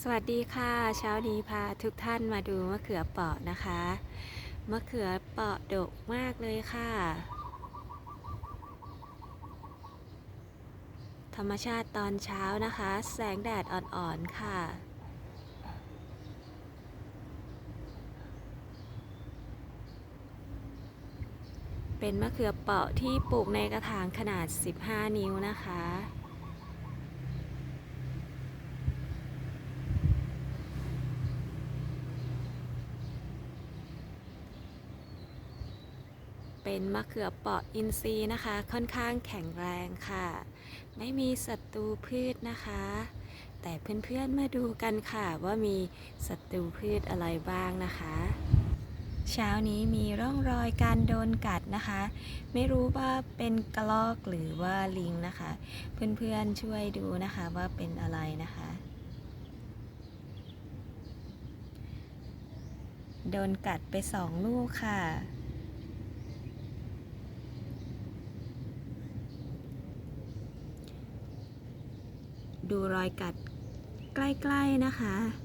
สวัสดีค่ะ เช้านี้พาทุกท่านมาดูมะเขือเปราะนะคะ มะเขือเปราะดกมากเลยค่ะ ธรรมชาติตอนเช้านะคะ แสงแดดอ่อนๆค่ะเป็นมะเขือเปราะที่ปลูกในกระถางขนาด 15 นิ้วนะคะ เป็นมะเขือเปราะอินทรีย์นะคะ ค่อนข้างแข็งแรงค่ะ ไม่มีศัตรูพืชนะคะ แต่เพื่อนๆมาดูกันค่ะว่ามีศัตรูพืชอะไรบ้างนะคะ เช้านี้มีร่องรอยการโดนกัดนะคะ ไม่รู้ว่าเป็นกระรอกหรือว่าลิงนะคะ เพื่อนๆช่วยดูนะคะว่าเป็นอะไรนะคะโดนกัดไปสองลูกค่ะ ดูรอยกัดใกล้ ๆ นะคะ